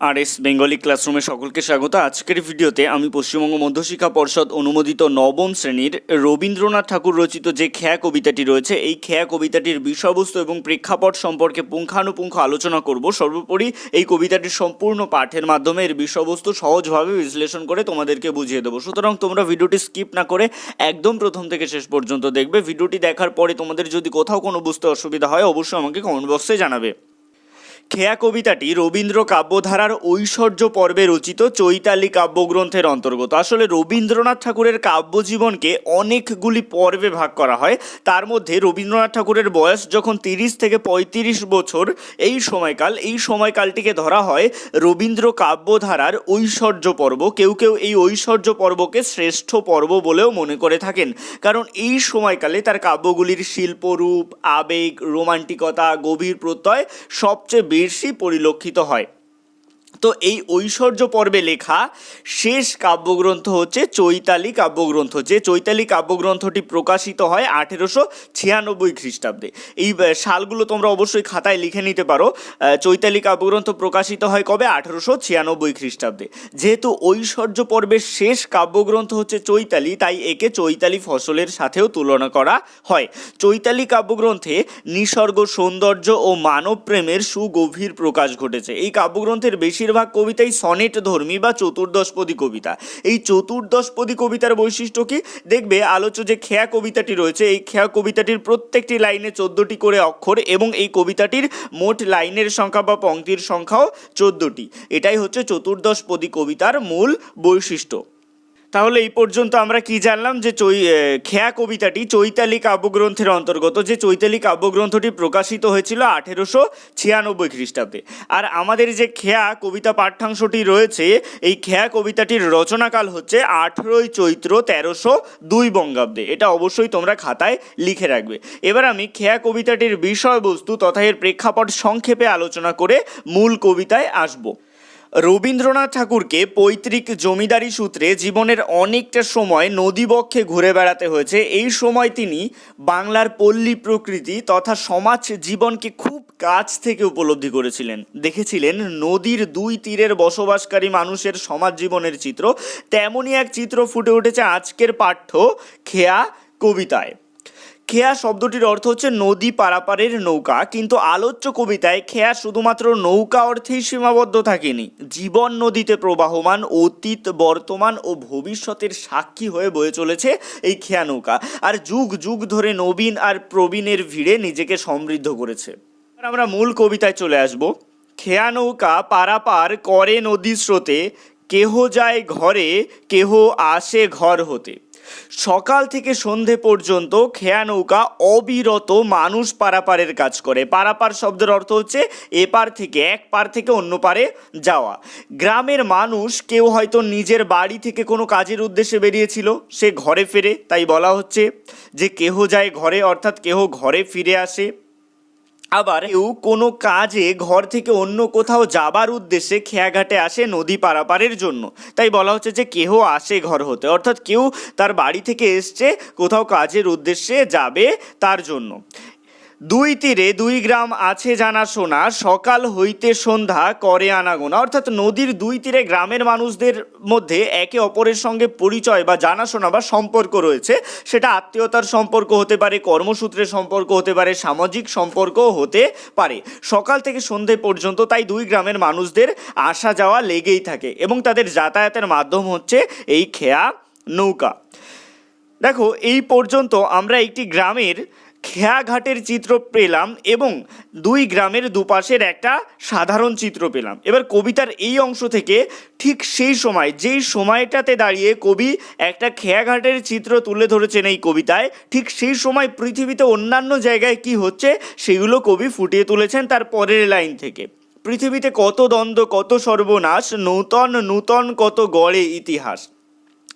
আর S Bengali ক্লাসরুমে সকলকে স্বাগত। আজকের ভিডিওতে আমি পশ্চিমবঙ্গ মধ্যশিক্ষা পর্ষদ অনুমোদিত নবম শ্রেণির রবীন্দ্রনাথ ঠাকুর রচিত যে খেয়া কবিতাটি রয়েছে, এই খেয়া কবিতাটির বিষয়বস্তু এবং প্রেক্ষাপট সম্পর্কে পুঙ্খানুপুঙ্খ আলোচনা করব। সর্বোপরি এই কবিতাটির সম্পূর্ণ পাঠের মাধ্যমে এর বিষয়বস্তু সহজভাবে বিশ্লেষণ করে তোমাদেরকে বুঝিয়ে দেবো। সুতরাং তোমরা ভিডিওটি স্কিপ না করে একদম প্রথম থেকে শেষ পর্যন্ত দেখবে। ভিডিওটি দেখার পরে তোমাদের যদি কোথাও কোনো বুঝতে অসুবিধা হয়, অবশ্যই আমাকে কমেন্ট বক্সে জানাবে। খেয়া কবিতাটি রবীন্দ্র কাব্যধারার ঐশ্বর্য পর্বে রচিত চৈতালি কাব্যগ্রন্থের অন্তর্গত। আসলে রবীন্দ্রনাথ ঠাকুরের কাব্যজীবনকে অনেকগুলি পর্বে ভাগ করা হয়। তার মধ্যে রবীন্দ্রনাথ ঠাকুরের বয়স যখন তিরিশ থেকে পঁয়ত্রিশ বছর, এই সময়কাল, এই সময়কালটিকে ধরা হয় রবীন্দ্র কাব্যধারার ঐশ্বর্য পর্ব। কেউ কেউ এই ঐশ্বর্য পর্বকে শ্রেষ্ঠ পর্ব বলেও মনে করে থাকেন। কারণ এই সময়কালে তার কাব্যগুলির শিল্পরূপ, আবেগ, রোমান্টিকতা, গভীর প্রত্যয় সবচেয়ে বেশি পরিলক্ষিত হয়। তো এই ঐশ্বর্য পর্বে লেখা শেষ কাব্যগ্রন্থ হচ্ছে চৈতালি কাব্যগ্রন্থ। যে চৈতালি কাব্যগ্রন্থটি প্রকাশিত হয় আঠেরোশো ছিয়ানব্বই খ্রিস্টাব্দে। এই সালগুলো তোমরা অবশ্যই খাতায় লিখে নিতে পারো। চৈতালি কাব্যগ্রন্থ প্রকাশিত হয় কবে? আঠেরোশো ছিয়ানব্বই খ্রিস্টাব্দে। যেহেতু ঐশ্বর্য পর্বের শেষ কাব্যগ্রন্থ হচ্ছে চৈতালি, তাই একে চৈতালি ফসলের সাথেও তুলনা করা হয়। চৈতালি কাব্যগ্রন্থে নিসর্গ, সৌন্দর্য ও মানব প্রেমের সুগভীর প্রকাশ ঘটেছে। এই কাব্যগ্রন্থের বেশিরভাগ কবিতাই সনেট ধর্মী বা চতুর্দশপদী কবিতা। এই চতুর্দশপদী কবিতার বৈশিষ্ট্য কি? দেখবে, আলোচ্য যে খেয়া কবিতাটি রয়েছে, এই খেয়া কবিতাটির প্রত্যেকটি লাইনে চোদ্দোটি করে অক্ষর এবং এই কবিতাটির মোট লাইনের সংখ্যা বা পংক্তির সংখ্যাও চোদ্দোটি। এটাই হচ্ছে চতুর্দশপদী কবিতার মূল বৈশিষ্ট্য। তাহলে এই পর্যন্ত আমরা কি জানলাম? যে চৈ খেয়া কবিতাটি চৈতালি কাব্যগ্রন্থের অন্তর্গত, যে চৈতালি কাব্যগ্রন্থটি প্রকাশিত হয়েছিল আঠেরোশো ছিয়ানব্বই খ্রিস্টাব্দে। আর আমাদের যে খেয়া কবিতা পাঠ্যাংশটি রয়েছে, এই খেয়া কবিতাটির রচনাকাল হচ্ছে আঠেরোই চৈত্র তেরোশো দুই বঙ্গাব্দে। এটা অবশ্যই তোমরা খাতায় লিখে রাখবে। এবার আমি খেয়া কবিতাটির বিষয়বস্তু তথা এর প্রেক্ষাপট সংক্ষেপে আলোচনা করে মূল কবিতায় আসব। রবীন্দ্রনাথ ঠাকুরকে পৈতৃক জমিদারি সূত্রে জীবনের অনেকটা সময় নদীবক্ষে ঘুরে বেড়াতে হয়েছে। এই সময় তিনি বাংলার পল্লী প্রকৃতি তথা সমাজ জীবনকে খুব কাছ থেকে উপলব্ধি করেছিলেন। দেখেছিলেন নদীর দুই তীরের বসবাসকারী মানুষের সমাজ জীবনের চিত্র। তেমনই এক চিত্র ফুটে উঠেছে আজকের পাঠ্য খেয়া কবিতায়। খেয়া শব্দটির অর্থ হচ্ছে নদী পারাপারের নৌকা, কিন্তু আলোচ্য কবিতায় খেয়া শুধুমাত্র নৌকা অর্থেই সীমাবদ্ধ থাকেনি। জীবন নদীতে প্রবাহমান, অতীত, বর্তমান ও ভবিষ্যতের সাক্ষী হয়ে বয়ে চলেছে এই খেয়া নৌকা, আর যুগ যুগ ধরে নবীন আর প্রবীণের ভিড়ে নিজেকে সমৃদ্ধ করেছে। আমরা মূল কবিতায় চলে আসব। খেয়া নৌকা পারাপার করে নদী স্রোতে, কেহ যায় ঘরে, কেহ আসে ঘর হতে। সকাল থেকে সন্ধে পর্যন্ত খেয়া নৌকা অবিরত মানুষ পারাপারের কাজ করে। পারাপার শব্দের অর্থ হচ্ছে এপার থেকে এক পার থেকে অন্য পারে যাওয়া। গ্রামের মানুষ কেউ হয়তো নিজের বাড়ি থেকে কোনো কাজের উদ্দেশ্যে বেরিয়েছিল, সে ঘরে ফেরে, তাই বলা হচ্ছে যে কেহ যায় ঘরে, অর্থাৎ কেহ ঘরে ফিরে আসে। আবার কেউ কোনো কাজে ঘর থেকে অন্য কোথাও যাবার উদ্দেশ্যে খেয়াঘাটে আসে নদী পারাপারের জন্য। তাই বলা হচ্ছে যে কেহ আসে ঘর হতে, অর্থাৎ কেউ তার বাড়ি থেকে এসছে, কোথাও কাজের উদ্দেশ্যে যাবে তার জন্য। দুই তীরে দুই গ্রাম আছে জানা শোনা সকাল হইতে সন্ধ্যা করে আনাগোনা। অর্থাৎ নদীর দুই তীরে গ্রামের মানুষদের মধ্যে একে অপরের সঙ্গে পরিচয় বা জানাশোনা বা সম্পর্ক রয়েছে। সেটা আত্মীয়তার সম্পর্ক হতে পারে, কর্মসূত্রের সম্পর্ক হতে পারে, সামাজিক সম্পর্ক হতে পারে। সকাল থেকে সন্ধে পর্যন্ত তাই দুই গ্রামের মানুষদের আসা যাওয়া লেগেই থাকে এবং তাদের যাতায়াতের মাধ্যম হচ্ছে এই খেয়া নৌকা। দেখো, এই পর্যন্ত আমরা একটি গ্রামের খেয়াঘাটের চিত্র পেলাম এবং দুই গ্রামের দুপাশের একটা সাধারণ চিত্র পেলাম। এবার কবিতার এই অংশ থেকে ঠিক সেই সময়, যেই সময়টাতে দাঁড়িয়ে কবি একটা খেয়াঘাটের চিত্র তুলে ধরেছেন এই কবিতায়, ঠিক সেই সময় পৃথিবীতে অন্যান্য জায়গায় কি হচ্ছে সেগুলো কবি ফুটিয়ে তুলেছেন তার পরের লাইন থেকে। পৃথিবীতে কত দ্বন্দ্ব, কত সর্বনাশ, নূতন নূতন, কত গড়ে ইতিহাস।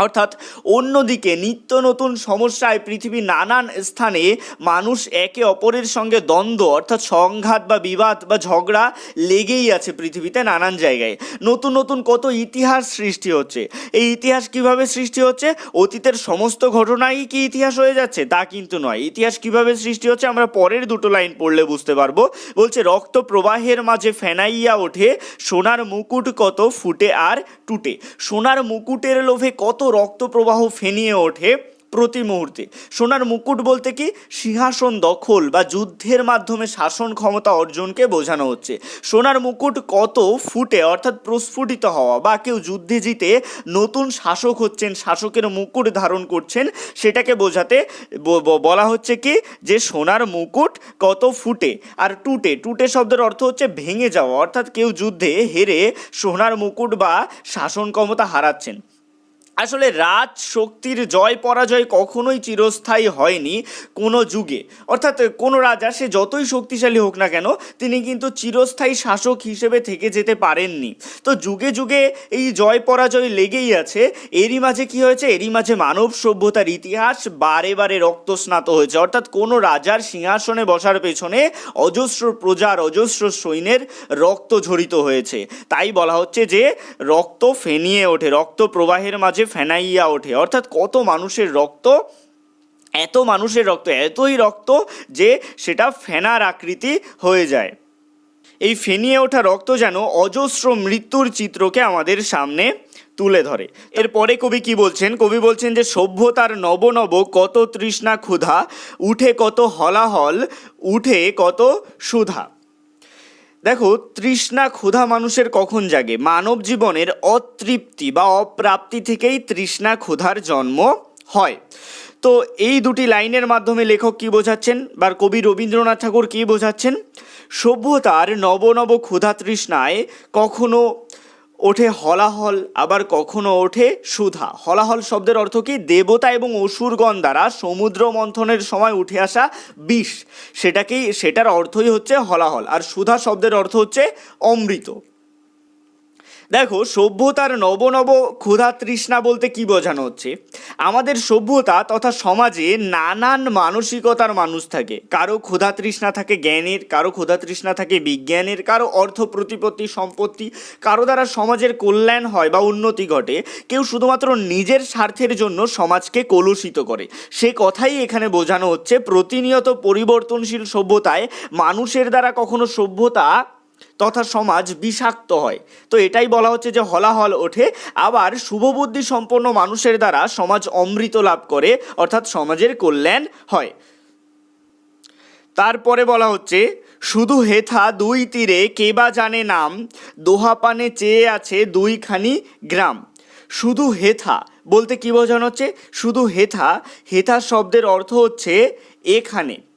অর্থাৎ অন্যদিকে নিত্য নতুন সমস্যায় পৃথিবীর নানান স্থানে মানুষ একে অপরের সঙ্গে দ্বন্দ্ব, অর্থাৎ সংঘাত বা বিবাদ বা ঝগড়া লেগেই আছে পৃথিবীতে নানান জায়গায়। নতুন নতুন কত ইতিহাস সৃষ্টি হচ্ছে। এই ইতিহাস কীভাবে সৃষ্টি হচ্ছে? অতীতের সমস্ত ঘটনাই কি ইতিহাস হয়ে যাচ্ছে? তা কিন্তু নয়। ইতিহাস কীভাবে সৃষ্টি হচ্ছে আমরা পরের দুটো লাইন পড়লে বুঝতে পারব। বলছে, রক্ত প্রবাহের মাঝে ফেনাইয়া ওঠে, সোনার মুকুট কত ফুটে আর টুটে। সোনার মুকুটের লোভে কত রক্ত প্রবাহ ফেনিয়ে ওঠে প্রতি মুহূর্তে। সোনার মুকুট বলতে কি? সিংহাসন দখল বা যুদ্ধের মাধ্যমে শাসন ক্ষমতা অর্জনকে বোঝানো হচ্ছে। সোনার মুকুট কত ফুটে অর্থাৎ প্রস্ফুটিত হওয়া বা কেউ যুদ্ধে জিতে নতুন শাসক হচ্ছেন, শাসকের মুকুট ধারণ করছেন, সেটাকে বোঝাতে বলা হচ্ছে কি? যে সোনার মুকুট কত ফুটে আর টুটে। টুটে শব্দের অর্থ হচ্ছে ভেঙে যাওয়া। অর্থাৎ কেউ যুদ্ধে হেরে সোনার মুকুট বা শাসন ক্ষমতা হারাচ্ছেন। আসলে রাজ শক্তির জয় পরাজয় কখনোই চিরস্থায়ী হয়নি কোনো যুগে। অর্থাৎ কোনো রাজা সে যতই শক্তিশালী হোক না কেন, তিনি কিন্তু চিরস্থায়ী শাসক হিসেবে থেকে যেতে পারেননি। তো যুগে যুগে এই জয় পরাজয় লেগেই আছে। এরই মাঝে কি হয়েছে? এরই মাঝে মানব সভ্যতার ইতিহাস বারে বারে রক্তস্নাত হয়েছে। অর্থাৎ কোনো রাজার সিংহাসনে বসার পেছনে অজস্র প্রজার, অজস্র সৈন্যের রক্ত ঝরিত হয়েছে। তাই বলা হচ্ছে যে রক্ত ফেনিয়ে ওঠে, রক্ত প্রবাহের মাঝে ফেনাইয়া ওঠে। অর্থাৎ কত মানুষের রক্ত, এত মানুষের রক্ত, এতই রক্ত যে সেটা ফেনার আকৃতি হয়ে যায়। এই ফেনিয়ে ওঠা রক্ত যেন অজস্র মৃত্যুর চিত্রকে আমাদের সামনে তুলে ধরে। এরপরে কবি কি বলছেন? কবি বলছেন যে, সভ্যতার নব নব কত তৃষ্ণা ক্ষুধা, উঠে কত হলাহল, উঠে কত সুধা। দেখো, তৃষ্ণা ক্ষুধা মানুষের কখন জাগে? মানব জীবনের অতৃপ্তি বা অপ্রাপ্তি থেকেই তৃষ্ণা ক্ষুধার জন্ম হয়। তো এই দুটি লাইনের মাধ্যমে লেখক কি বোঝাচ্ছেন বা কবি রবীন্দ্রনাথ ঠাকুর কী বোঝাচ্ছেন? সভ্যতার নব নব ক্ষুধা তৃষ্ণায় কখনো ওঠে হলাহল, আবার কখনো ওঠে সুধা। হলাহল শব্দের অর্থ কি? দেবতা এবং অসুরগণ দ্বারা সমুদ্র মন্থনের সময় উঠে আসা বিষ। সেটাকেই, সেটার অর্থই হচ্ছে হলাহল। আর সুধা শব্দের অর্থ হচ্ছে অমৃত। দেখো, সভ্যতার নব ক্ষুধা তৃষ্ণা বলতে কি বোঝানো হচ্ছে? আমাদের সভ্যতা তথা সমাজে নানান মানসিকতার মানুষ থাকে। কারও ক্ষুধা তৃষ্ণা থাকে জ্ঞানের, কারও ক্ষুধা তৃষ্ণা থাকে বিজ্ঞানের, কারও অর্থ প্রতিপত্তি, সম্পত্তি, কারও দ্বারা সমাজের কল্যাণ হয় বা উন্নতি ঘটে, কেউ শুধুমাত্র নিজের স্বার্থের জন্য সমাজকে কলুষিত করে। সে কথাই এখানে বোঝানো হচ্ছে। প্রতিনিয়ত পরিবর্তনশীল সভ্যতায় মানুষের দ্বারা কখনো সভ্যতা তথা সমাজ বিষাক্ত হয়। তো এটাই বলা হচ্ছে যে হলাহল ওঠে। আবার শুভবুদ্ধি সম্পন্ন মানুষের দ্বারা সমাজ অমৃত লাভ করে, অর্থাৎ সমাজের কল্যাণ হয়। তারপরে বলা হচ্ছে, শুধু হেথা দুই তীরে কে বা জানে নাম দোহাপানে চেয়ে আছে দুইখানি গ্রাম। শুধু হেথা, বলতে কি বোঝানো হচ্ছে? শুধু হেথা হেথা শব্দের অর্থ হচ্ছে এখানে।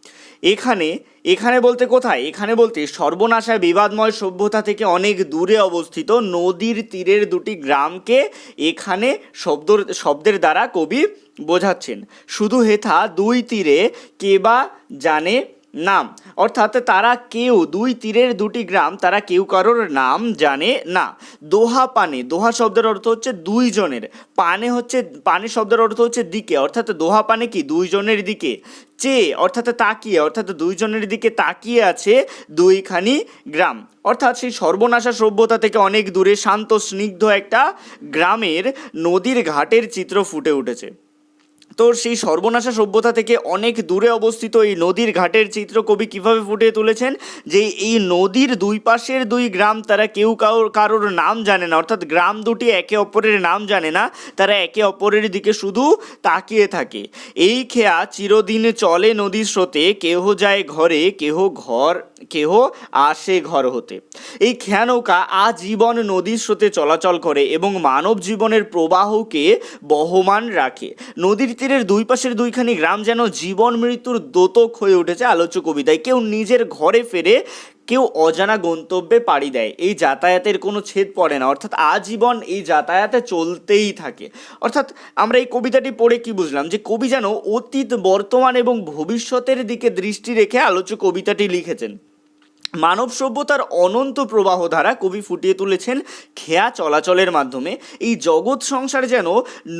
এখানে এখানে বলতে কোথায়? এখানে বলতে সর্বনাশা বিবাদময় সভ্যতা থেকে অনেক দূরে অবস্থিত নদীর তীরের দুটি গ্রামকে এখানে শব্দ শব্দের দ্বারা কবি বোঝাচ্ছেন। শুধু হেথা, দুই তীরে কেবা জানে নাম। অর্থাৎ তারা কেউ, দুই তীরের দুটি গ্রাম, তারা কেউ কারোর নাম জানে না। দোহা পানে, দোহা শব্দের অর্থ হচ্ছে দুইজনের পানে হচ্ছে, পানে শব্দের অর্থ হচ্ছে দিকে। অর্থাৎ দোহা পানে কি? দুইজনের দিকে। চেয়ে অর্থাৎ তাকিয়ে, অর্থাৎ দুইজনের দিকে তাকিয়ে আছে দুইখানি গ্রাম। অর্থাৎ সেই সর্বনাশা সভ্যতা থেকে অনেক দূরে শান্ত, স্নিগ্ধ একটা গ্রামের নদীর ঘাটের চিত্র ফুটে উঠেছে। তো সেই সর্বনাশা সভ্যতা থেকে অনেক দূরে অবস্থিত এই নদীর ঘাটের চিত্র কবি কীভাবে ফুটিয়ে তুলেছেন? যে এই নদীর দুই পাশের দুই গ্রাম তারা কেউ কারোর কারোর নাম জানে না। অর্থাৎ গ্রাম দুটি একে অপরের নাম জানে না। তারা একে অপরের দিকে শুধু তাকিয়ে থাকে। এই খেয়া চিরদিন চলে নদীর স্রোতে। কেহ যায় ঘরে, কেহ ঘর কেহ আসে ঘর হতে। এই খেয়া নৌকা আজীবন নদীর স্রোতে চলাচল করে এবং মানব জীবনের প্রবাহকে বহমান রাখে। নদীর তীরের দুই পাশের দুইখানি গ্রাম যেন জীবন মৃত্যুর দোতক হয়ে উঠেছে আলোচ্য কবিতায়। কেউ নিজের ঘরে ফেরে, কেউ অজানা গন্তব্যে পাড়ি দেয়। এই যাতায়াতের কোনো ছেদ পড়ে না। অর্থাৎ আজীবন এই যাতায়াতে চলতেই থাকে। অর্থাৎ আমরা এই কবিতাটি পড়ে কি বুঝলাম? যে কবি যেন অতীত, বর্তমান এবং ভবিষ্যতের দিকে দৃষ্টি রেখে আলোচ্য কবিতাটি লিখেছেন। মানব সভ্যতার অনন্ত প্রবাহ ধারা কবি ফুটিয়ে তুলেছেন খেয়া চলাচলের মাধ্যমে। এই জগৎ সংসার যেন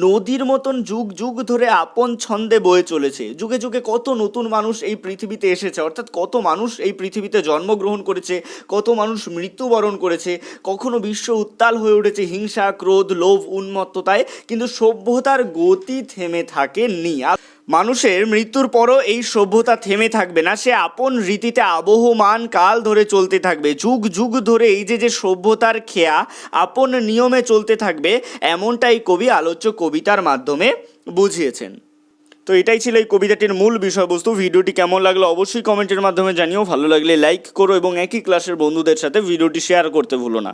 নদীর মতন যুগ যুগ ধরে আপন ছন্দে বয়ে চলেছে। যুগে যুগে কত নতুন মানুষ এই পৃথিবীতে এসেছে, অর্থাৎ কত মানুষ এই পৃথিবীতে জন্মগ্রহণ করেছে, কত মানুষ মৃত্যুবরণ করেছে, কখনো বিশ্ব উত্তাল হয়ে উঠেছে হিংসা, ক্রোধ, লোভ, উন্মত্ততায়, কিন্তু সভ্যতার গতি থেমে থাকেনি। আর মানুষের মৃত্যুর পরও এই সভ্যতা থেমে থাকবে না, সে আপন রীতিতে আবহমান কাল ধরে চলতে থাকবে। যুগ যুগ ধরে এই যে যে সভ্যতার খেয়া আপন নিয়মে চলতে থাকবে, এমনটাই কবি আলোচ্য কবিতার মাধ্যমে বুঝিয়েছেন। তো এটাই ছিল এই কবিতাটির মূল বিষয়বস্তু। ভিডিওটি কেমন লাগল অবশ্যই কমেন্টের মাধ্যমে জানিও। ভালো লাগলে লাইক করো এবং একই ক্লাসের বন্ধুদের সাথে ভিডিওটি শেয়ার করতে ভুলো না।